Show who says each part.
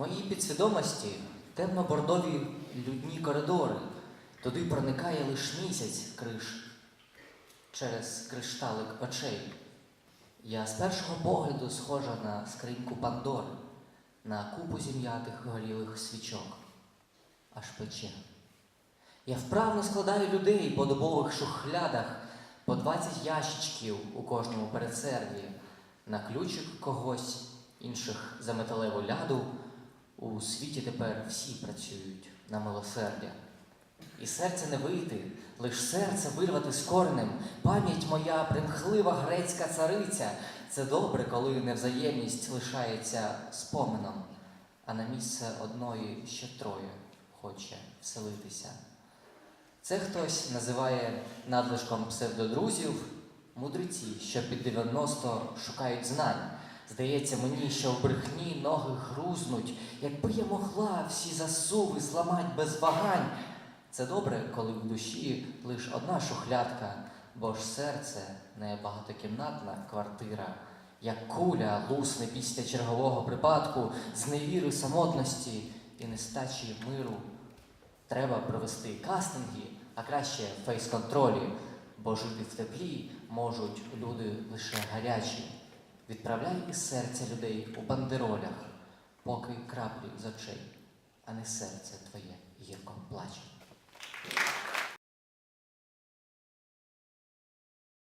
Speaker 1: моїй підсвідомості темно-бордові людні коридори. Туди проникає лиш місяць криш через кришталик очей. Я з першого погляду схожа на скриньку Пандори, на купу зім'ятих горілих свічок, аж пече. Я вправно складаю людей по добових шухлядах, по 20 ящичків у кожному передсерді, на ключик когось, інших за металеву ляду. У світі тепер всі працюють на милосердя. І серце не вийти, лиш серце вирвати з коренем. Пам'ять моя примхлива грецька цариця. Це добре, коли невзаємність лишається спомином, а на місце одної ще троє хоче вселитися. Це хтось називає надлишком псевдодрузів мудреці, що під 90 шукають знань. Здається мені, що в брехні ноги грузнуть, якби я могла всі засуви зламать без вагань. Це добре, коли в душі лиш одна шухлядка, бо ж серце не багатокімнатна квартира, як куля лусне після чергового припадку, з невіри самотності і нестачі миру. Треба провести кастинги, а краще фейс-контролі, бо жити в теплі можуть люди лише гарячі. Відправляй із серця людей у бандеролях, поки краплі з очей, а не серце твоє гірко плаче.